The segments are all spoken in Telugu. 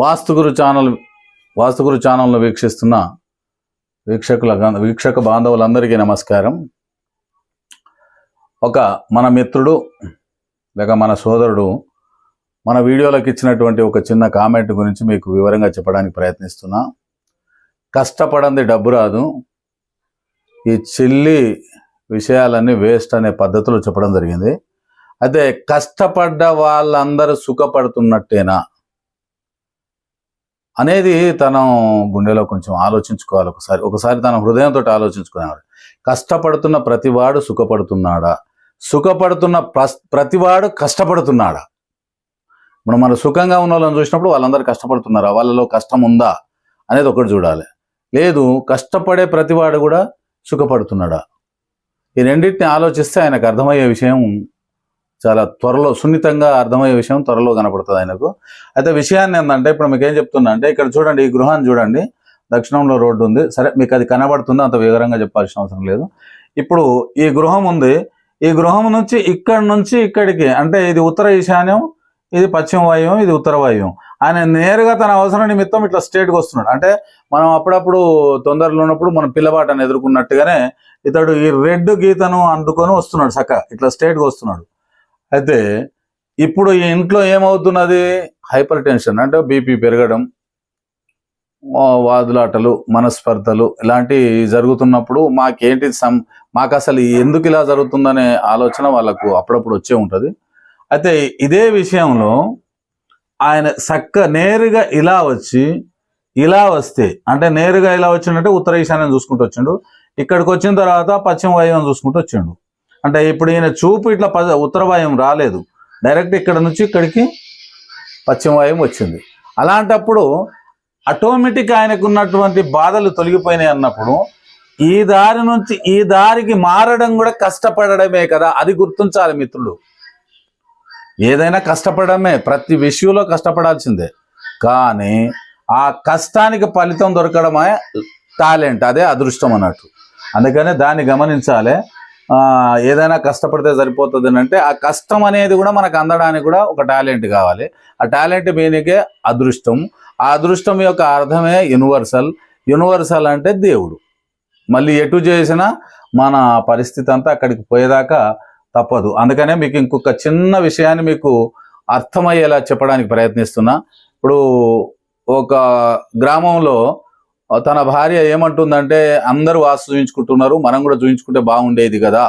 వాస్తుగురు ఛానల్ వాస్తుగురు ఛానల్ను వీక్షిస్తున్న వీక్షకుల వీక్షక బాంధవులందరికీ నమస్కారం. ఒక మన మిత్రుడు లేక మన సోదరుడు మన వీడియోలకు ఇచ్చినటువంటి ఒక చిన్న కామెంట్ గురించి మీకు వివరంగా చెప్పడానికి ప్రయత్నిస్తున్నా. కష్టపడంది డబ్బు రాదు. ఈ చెల్లి విషయాలన్నీ వేస్ట్ అనే పద్ధతిలో చెప్పడం జరిగింది. అయితే కష్టపడ్డ వాళ్ళందరూ సుఖపడుతున్నట్టేనా? అనేది తన గుండెలో కొంచెం ఆలోచించుకోవాలి ఒకసారి. ఒకసారి తన హృదయంతో ఆలోచించుకునేవాడు. కష్టపడుతున్న ప్రతివాడు సుఖపడుతున్నాడా? సుఖపడుతున్న ప్రస్- ప్రతివాడు కష్టపడుతున్నాడా? మనం మనం సుఖంగా ఉన్న వాళ్ళని చూసినప్పుడు వాళ్ళందరూ కష్టపడుతున్నారా? వాళ్ళలో కష్టం ఉందా? అనేది ఒకటి చూడాలి. లేదు కష్టపడే ప్రతివాడు కూడా సుఖపడుతున్నాడా? ఈ రెండింటిని ఆలోచిస్తే ఆయనకు అర్థమయ్యే విషయం చాలా త్వరలో సున్నితంగా అర్థమయ్యే విషయం త్వరలో కనపడుతుంది ఆయనకు. అయితే విషయాన్ని ఏంటంటే ఇప్పుడు మీకు ఏం చెప్తున్నా అంటే ఇక్కడ చూడండి ఈ గృహాన్ని చూడండి. దక్షిణంలో రోడ్డు ఉంది. సరే మీకు అది కనబడుతుంది? అంత వివరంగా చెప్పాల్సిన అవసరం లేదు. ఇప్పుడు ఈ గృహం ఉంది. ఈ గృహం నుంచి ఇక్కడి నుంచి ఇక్కడికి అంటే ఇది ఉత్తర ఈశాన్యం ఇది పశ్చిమ వాయువ్యం ఇది ఉత్తర వాయువ్యం ఆయన నేరుగా తన అవసరం నిమిత్తం ఇట్లా స్ట్రేట్గా వస్తున్నాడు. అంటే మనం అప్పుడప్పుడు తొందరలో ఉన్నప్పుడు మనం పిల్లబాటను ఎదుర్కొన్నట్టుగానే ఇతడు ఈ రెడ్ గీతను అందుకొని వస్తున్నాడు చక్క ఇట్లా స్ట్రేట్గా వస్తున్నాడు. అయితే ఇప్పుడు ఈ ఇంట్లో ఏమవుతున్నది? హైపర్ టెన్షన్ అంటే బీపీ పెరగడం వాదులాటలు మనస్పర్ధలు ఇలాంటివి జరుగుతున్నప్పుడు మాకేంటి సం మాకు అసలు ఎందుకు ఇలా జరుగుతుందనే ఆలోచన వాళ్ళకు అప్పుడప్పుడు వచ్చే ఉంటుంది. అయితే ఇదే విషయంలో ఆయన చక్క నేరుగా ఇలా వచ్చి ఇలా వస్తే అంటే నేరుగా ఇలా వచ్చిందంటే ఉత్తర ఈశాన్యం చూసుకుంటూ వచ్చిండు. ఇక్కడికి వచ్చిన తర్వాత పశ్చిమ వాయువ్యం చూసుకుంటూ వచ్చిండు. అంటే ఇప్పుడు ఈయన చూపు ఇట్లా ప- ఉత్తర వాయువు రాలేదు. డైరెక్ట్ ఇక్కడ నుంచి ఇక్కడికి పశ్చిమ వాయువు వచ్చింది. అలాంటప్పుడు ఆటోమేటిక్ ఆయనకు ఉన్నటువంటి బాధలు తొలగిపోయినాయి అన్నప్పుడు ఈ దారి నుంచి ఈ దారికి మారడం కూడా కష్టపడడమే కదా అది గుర్తించాలి మిత్రులు. ఏదైనా కష్టపడమే ప్రతి విషయంలో కష్టపడాల్సిందే. కానీ ఆ కష్టానికి ఫలితం దొరకడమే టాలెంట్ అదే అదృష్టం అన్నట్టు. అందుకనే దాన్ని గమనించాలి. ఏదైనా కష్టపడితే సరిపోతుంది అంటే ఆ కష్టం అనేది కూడా మనకు అందడానికి కూడా ఒక టాలెంట్ కావాలి. ఆ టాలెంట్ మీనికే అదృష్టం. ఆ అదృష్టం యొక్క అర్థమే యూనివర్సల్. యూనివర్సల్ అంటే దేవుడు. మళ్ళీ ఎటు చేసినా మన పరిస్థితి అంతా అక్కడికి పోయేదాకా తప్పదు. అందుకనే మీకు ఇంకొక చిన్న విషయాన్ని మీకు అర్థమయ్యేలా చెప్పడానికి ప్రయత్నిస్తున్నా. ఇప్పుడు ఒక గ్రామంలో తన భార్య ఏమంటుందంటే అందరూ వాస్తు చూయించుకుంటున్నారు మనం కూడా చూయించుకుంటే బాగుండేది కదా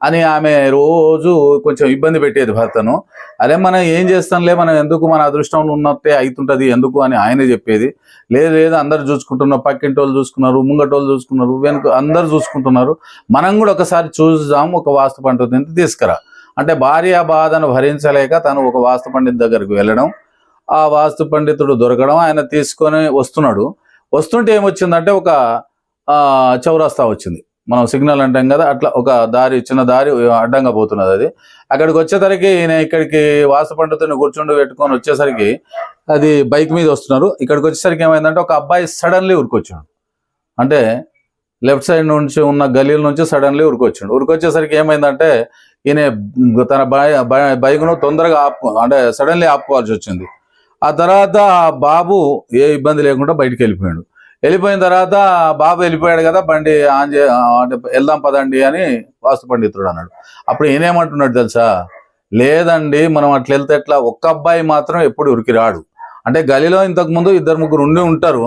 అని ఆమె రోజు కొంచెం ఇబ్బంది పెట్టేది భర్తను. అదే మనం ఏం చేస్తాంలే మనం ఎందుకు మన అదృష్టం ఉన్నట్టే అవుతుంటుంది ఎందుకు? అని ఆయనే చెప్పేది. లేదు లేదు అందరు చూసుకుంటున్నారు పక్కింటి వాళ్ళు చూసుకున్నారు ముంగటోళ్ళు చూసుకున్నారు వెనుక అందరు చూసుకుంటున్నారు మనం కూడా ఒకసారి చూద్దాం ఒక వాస్తు పండితుని తీసుకురా. అంటే భార్య బాధను భరించలేక తను ఒక వాస్తు పండితు దగ్గరికి వెళ్ళడం ఆ వాస్తు పండితుడు దొరకడం ఆయన తీసుకొని వస్తున్నాడు. వస్తుంటే ఏమొచ్చిందంటే ఒక చౌరాస్తా చౌరస్తా వచ్చింది. మనం సిగ్నల్ అంటాం కదా అట్లా ఒక దారి చిన్న దారి అడ్డంగా పోతున్నది అది. అక్కడికి వచ్చేసరికి ఈయన ఇక్కడికి వాసు పండుతుని కూర్చుండి పెట్టుకొని వచ్చేసరికి అది బైక్ మీద వస్తున్నారు. ఇక్కడికి వచ్చేసరికి ఏమైందంటే ఒక అబ్బాయి సడన్లీ ఉరికొచ్చాడు అంటే లెఫ్ట్ సైడ్ నుంచి ఉన్న గలీల నుంచి సడన్లీ ఉరికొచ్చాడు ఉరికొచ్చేసరికి ఏమైందంటే ఈయన తన బైక్ను తొందరగా ఆపు అంటే సడన్లీ ఆపుకోవాల్సి వచ్చింది. ఆ తర్వాత బాబు ఏ ఇబ్బంది లేకుండా బయటికి వెళ్ళిపోయాడు. వెళ్ళిపోయిన తర్వాత బాబు వెళ్ళిపోయాడు కదా బండి ఆన్ చే అంటే వెళ్దాం పదండి అని వాస్తు పండితుడు అన్నాడు. అప్పుడు ఈయనేమంటున్నాడు తెలుసా? లేదండి మనం అట్లా వెళ్తే ఎట్లా? ఒక్క అబ్బాయి మాత్రం ఎప్పుడు ఉరికి రాడు. అంటే గలిలో ఇంతకు ముందు ఇద్దరు ముగ్గురు ఉండి ఉంటారు.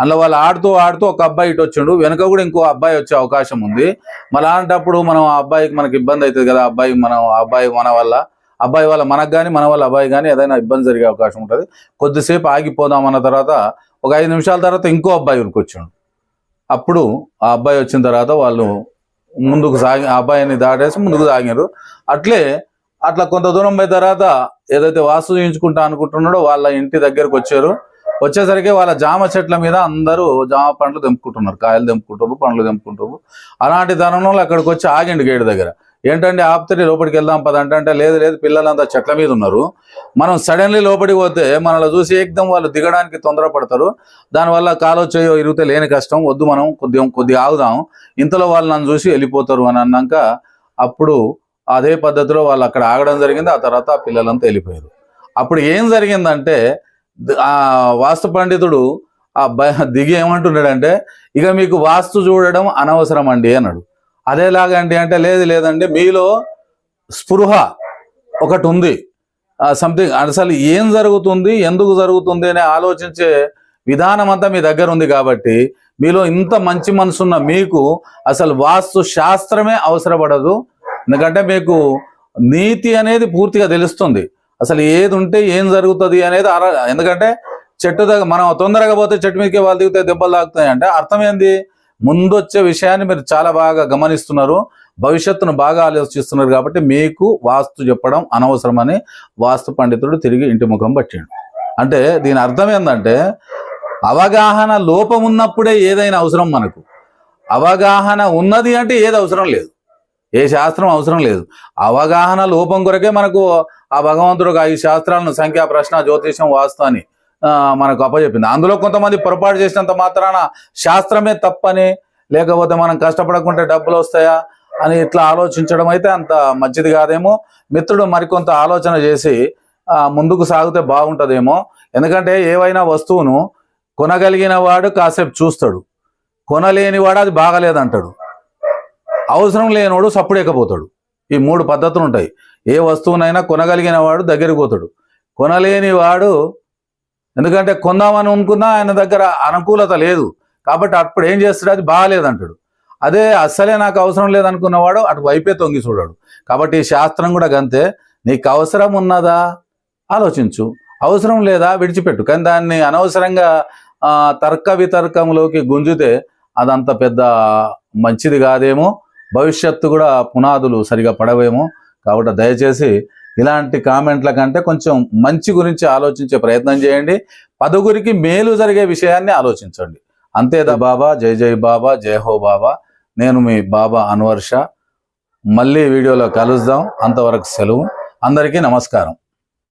అందులో వాళ్ళు ఆడుతూ ఆడుతూ ఒక అబ్బాయి ఇటు వచ్చిండు. వెనక కూడా ఇంకో అబ్బాయి వచ్చే అవకాశం ఉంది. మరి అలాంటప్పుడు మనం ఆ అబ్బాయికి మనకి ఇబ్బంది అవుతుంది కదా ఆ అబ్బాయి మనం ఆ అబ్బాయి మన వల్ల. అబ్బాయి వాళ్ళ మనకు కానీ మన వాళ్ళ అబ్బాయి కానీ ఏదైనా ఇబ్బంది జరిగే అవకాశం ఉంటుంది. కొద్దిసేపు ఆగిపోదాం అన్న తర్వాత ఒక ఐదు నిమిషాల తర్వాత ఇంకో అబ్బాయి ఉరికొచ్చాడు అప్పుడు ఆ అబ్బాయి వచ్చిన తర్వాత వాళ్ళు ముందుకు సాగి ఆ అబ్బాయిని దాటేసి ముందుకు సాగారు అట్లే అట్లా కొంత దూరం పోయిన తర్వాత ఏదైతే వాస్తు చేయించుకుంటా అనుకుంటున్నాడో వాళ్ళ ఇంటి దగ్గరకు వచ్చారు. వచ్చేసరికి వాళ్ళ జామ చెట్ల మీద అందరూ జామ పండ్లు తెంపుకుంటున్నారు. కాయలు తెంపుకుంటారు పండ్లు తెంపుకుంటారు అలాంటి తరుణంలో అక్కడికి వచ్చి ఆగిండు గేటు దగ్గర. ఏంటంటే ఆపితే లోపలికి వెళ్దాం పద అంటే లేదు లేదు పిల్లలంతా చెట్ల మీద ఉన్నారు. మనం సడన్లీ లోపలికి పోతే మనల్ని చూసి ఏకదం వాళ్ళు దిగడానికి తొందరపడతారు. దానివల్ల కాలో చేయో ఇరిగితే లేని కష్టం. వద్దు మనం కొద్దిగా కొద్దిగా ఆగుదాం. ఇంతలో వాళ్ళు నన్ను చూసి వెళ్ళిపోతారు అని అన్నాక అప్పుడు అదే పద్ధతిలో వాళ్ళు అక్కడ ఆగడం జరిగింది. ఆ తర్వాత ఆ పిల్లలంతా వెళ్ళిపోయారు. అప్పుడు ఏం జరిగిందంటే ఆ వాస్తు పండితుడు ఆ దిగి ఏమంటున్నాడంటే ఇక మీకు వాస్తు చూడడం అనవసరం అండి అన్నాడు. అదేలాగండి అంటే లేదు లేదండి. మీలో స్పృహ ఒకటి ఉంది. సంథింగ్ అసలు ఏం జరుగుతుంది ఎందుకు జరుగుతుంది అని ఆలోచించే విధానం అంతా మీ దగ్గర ఉంది కాబట్టి మీలో ఇంత మంచి మనసున్న మీకు అసలు వాస్తు శాస్త్రమే అవసరపడదు. ఎందుకంటే మీకు నీతి అనేది పూర్తిగా తెలుస్తుంది. అసలు ఏది ఉంటే ఏం జరుగుతుంది అనేది అర ఎందుకంటే చెట్టు దగ్గర మనం తొందరగా పోతే చెట్టు మీదకి వాళ్ళు దిగితే దెబ్బలు తాగుతాయి అంటే అర్థం ఏంది? ముందు వచ్చే విషయాన్ని మీరు చాలా బాగా గమనిస్తున్నారు. భవిష్యత్తును బాగా ఆలోచిస్తున్నారు కాబట్టి మీకు వాస్తు చెప్పడం అనవసరమని వాస్తు పండితుడు తిరిగి ఇంటి ముఖం పట్టిండు. అంటే దీని అర్థం ఏంటంటే అవగాహన లోపం ఉన్నప్పుడే ఏదైనా అవసరం మనకు. అవగాహన ఉన్నది అంటే ఏది అవసరం లేదు. ఏ శాస్త్రం అవసరం లేదు. అవగాహన లోపం కొరకే మనకు ఆ భగవంతుడు ఈ ఐదు శాస్త్రాలను సంఖ్యా ప్రశ్న జ్యోతిషం వాస్తు అని మనకు అప్పచెప్పింది అందులో కొంతమంది పొరపాటు చేసినంత మాత్రాన శాస్త్రమే తప్పని లేకపోతే మనం కష్టపడకుంటే డబ్బులు వస్తాయా అని ఇట్లా ఆలోచించడం అయితే అంత మంచిది కాదేమో. మిత్రుడు మరికొంత ఆలోచన చేసి ముందుకు సాగితే బాగుంటుందేమో. ఎందుకంటే ఏవైనా వస్తువును కొనగలిగిన వాడు కాసేపు చూస్తాడు. కొనలేని వాడు అది బాగలేదంటాడు. అవసరం లేనివాడు సప్పుడేకపోతాడు ఈ మూడు పద్ధతులు ఉంటాయి ఏ వస్తువునైనా కొనగలిగిన వాడు దగ్గరికి పోతాడు. కొనలేని వాడు ఎందుకంటే కొందామని అనుకున్నా ఆయన దగ్గర అనుకూలత లేదు. కాబట్టి అప్పుడు ఏం చేస్తాడు? అది బాగాలేదంటాడు. అదే అస్సలే నాకు అవసరం లేదనుకున్నవాడు అటు వైపే తొంగి చూడాడు. కాబట్టి ఈ శాస్త్రం కూడా గంతే. నీకు అవసరం ఉన్నదా? ఆలోచించు. అవసరం లేదా? విడిచిపెట్టు. కానీ దాన్ని అనవసరంగా తర్క వితర్కంలోకి గుంజితే అదంత పెద్ద మంచిది కాదేమో. భవిష్యత్తు కూడా పునాదులు సరిగా పడవేమో. కాబట్టి దయచేసి ఇలాంటి కామెంట్ల కంటే కొంచెం మంచి గురించి ఆలోచించే ప్రయత్నం చేయండి. పదుగురికి మేలు జరిగే విషయాన్ని ఆలోచించండి. అంతేదా బాబా జై జై బాబా జై హో బాబా. నేను మీ బాబా అన్వర్ష. మళ్ళీ వీడియోలో కలుద్దాం. అంతవరకు సెలవు. అందరికీ నమస్కారం.